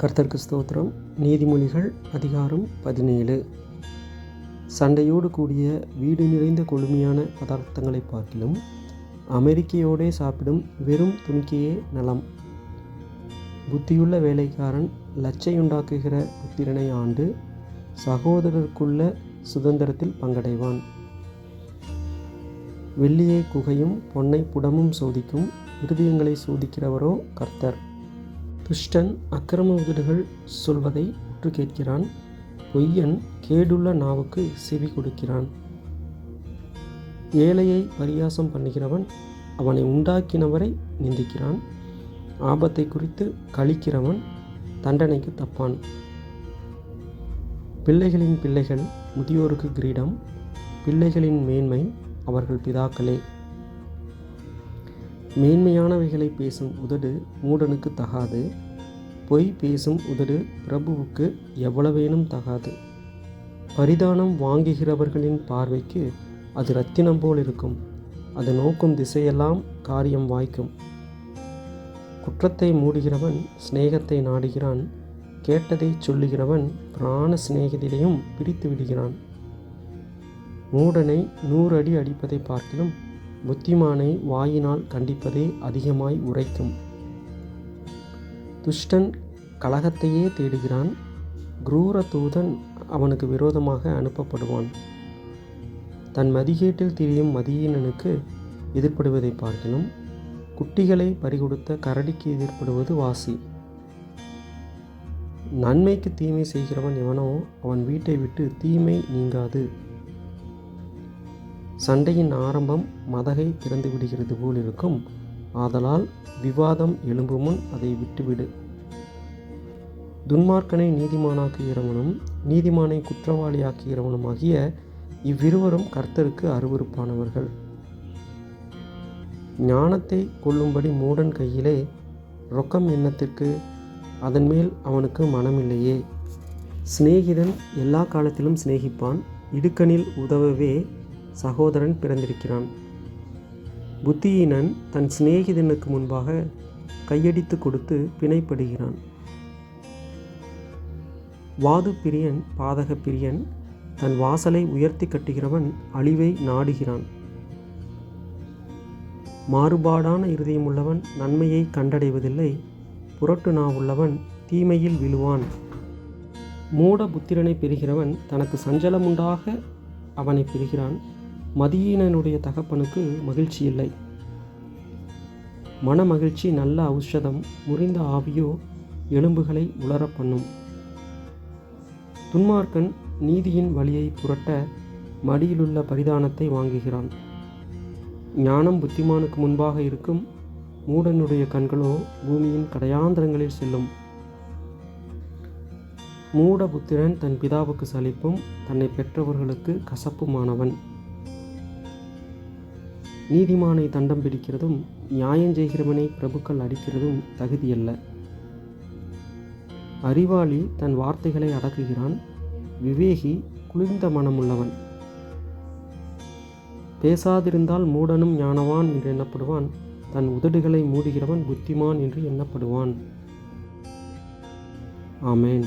கர்த்தர்க்கு ஸ்தோத்திரம். நீதிமொழிகள் அதிகாரம் பதினேழு. சண்டையோடு கூடிய வீடு நிறைந்த கொழுமையான பதார்த்தங்களை பார்க்கிலும் அமெரிக்கையோடே சாப்பிடும் வெறும் துணிக்கையே நலம். புத்தியுள்ள வேலைக்காரன் லச்சையுண்டாக்குகிற புத்திரனை ஆண்டு சகோதரருக்குள்ள சுதந்திரத்தில் பங்கடைவான். வெள்ளியை குகையும் பொன்னை புடமும் சோதிக்கும் இருதயங்களை சோதிக்கிறவரோ கர்த்தர். துஷ்டன் அக்கிரம வீடுகள் சொல்வதை உற்று கேட்கிறான். பொய்யன் கேடுள்ள நாவுக்கு செவி கொடுக்கிறான். ஏழையை பரியாசம் பண்ணுகிறவன் அவனை உண்டாக்கினவரை நிந்திக்கிறான். ஆபத்தை குறித்து கழிக்கிறவன் தண்டனைக்கு தப்பான். பிள்ளைகளின் பிள்ளைகள் முதியோருக்கு கிரீடம் பிள்ளைகளின் மேன்மை அவர்கள் பிதாக்களே. மேன்மையானவைகளை பேசும் உதடு மூடனுக்கு தகாது. பொய் பேசும் உதடு பிரபுவுக்கு எவ்வளவேனும் தகாது. பரிதானம் வாங்குகிறவர்களின் பார்வைக்கு அது ரத்தினம் போல் இருக்கும் அது நோக்கும் திசையெல்லாம் காரியம் வாய்க்கும். குற்றத்தை மூடுகிறவன் சிநேகத்தை நாடுகிறான். கேட்டதை சொல்லுகிறவன் பிராண சிநேகத்திலையும் பிரித்து விடுகிறான். மூடனை நூறு அடி அடிப்பதை பார்க்கிலும் புத்திமானை வாயினால் கண்டிப்பதே அதிகமாய் உரைக்கும். துஷ்டன் கலகத்தையே தேடுகிறான். குரூர தூதன் அவனுக்கு விரோதமாக அனுப்பப்படுவான். தன் மதிகேட்டில் திரியும் மதியீனனுக்கு எதிர்ப்படுவதை பார்க்கிலும் குட்டிகளை பறிகொடுத்த கரடிக்கு எதிர்ப்படுவது வாசி. நன்மைக்கு தீமை செய்கிறவன் எவனோ அவன் வீட்டை விட்டு தீமை நீங்காது. சண்டையின் ஆரம்பம் மதகை திறந்து விடுகிறது போல் இருக்கும் ஆதலால் விவாதம் எழும்பு முன் அதை விட்டுவிடு. துன்மார்க்கனை நீதிமானாக்குகிறவனும் நீதிமானை குற்றவாளியாக்குகிறவனும் ஆகிய இவ்விருவரும் கர்த்தருக்கு அருவருப்பானவர்கள். ஞானத்தை கொள்ளும்படி மூடன் கையிலே ரொக்கம் எண்ணத்திற்கு அதன் மேல் அவனுக்கு மனமில்லையே. சிநேகிதன் எல்லா காலத்திலும் சிநேகிப்பான் இடுக்கணில் உதவவே சகோதரன் பிறந்திருக்கிறான். புத்தியினன் தன் சிநேகிதனுக்கு முன்பாக கையடித்து கொடுத்து பிணைப்படுகிறான். வாது பிரியன் பாதக பிரியன் தன் வாசலை உயர்த்தி கட்டுகிறவன் அழிவை நாடுகிறான். மாறுபாடான இருதயமுள்ளவன் நன்மையை கண்டடைவதில்லை புரட்டு நாவுள்ளவன் தீமையில் விழுவான். மூட புத்திரனை பெறுகிறவன் தனக்கு சஞ்சலமுண்டாக அவனை பெறுகிறான். மதியீனனுடைய தகப்பனுக்கு மகிழ்ச்சி இல்லை. மன மகிழ்ச்சி நல்ல ஔஷதம் முறிந்த ஆவியோ எலும்புகளை உலர பண்ணும். துன்மார்க்கன் நீதியின் வழியை புரட்ட மடியிலுள்ள பரிதானத்தை வாங்குகிறான். ஞானம் புத்திமானுக்கு முன்பாக இருக்கும் மூடனுடைய கண்களோ பூமியின் கடையாந்திரங்களில் செல்லும். மூட புத்திரன் தன் பிதாவுக்கு சலிப்பும் தன்னை பெற்றவர்களுக்கு கசப்புமானவன். நீதிமானை தண்டம் பிடிக்கிறதும் நியாயம் செய்கிறவனை பிரபுக்கள் அடிக்கிறதும் தகுதியல்ல. அறிவாளி தன் வார்த்தைகளை அடக்குகிறான். விவேகி குளிர்ந்த மனமுள்ளவன். பேசாதிருந்தால் மூடனும் ஞானவான் என்று எண்ணப்படுவான். தன் உதடுகளை மூடுகிறவன் புத்திமான் என்று எண்ணப்படுவான். ஆமேன்.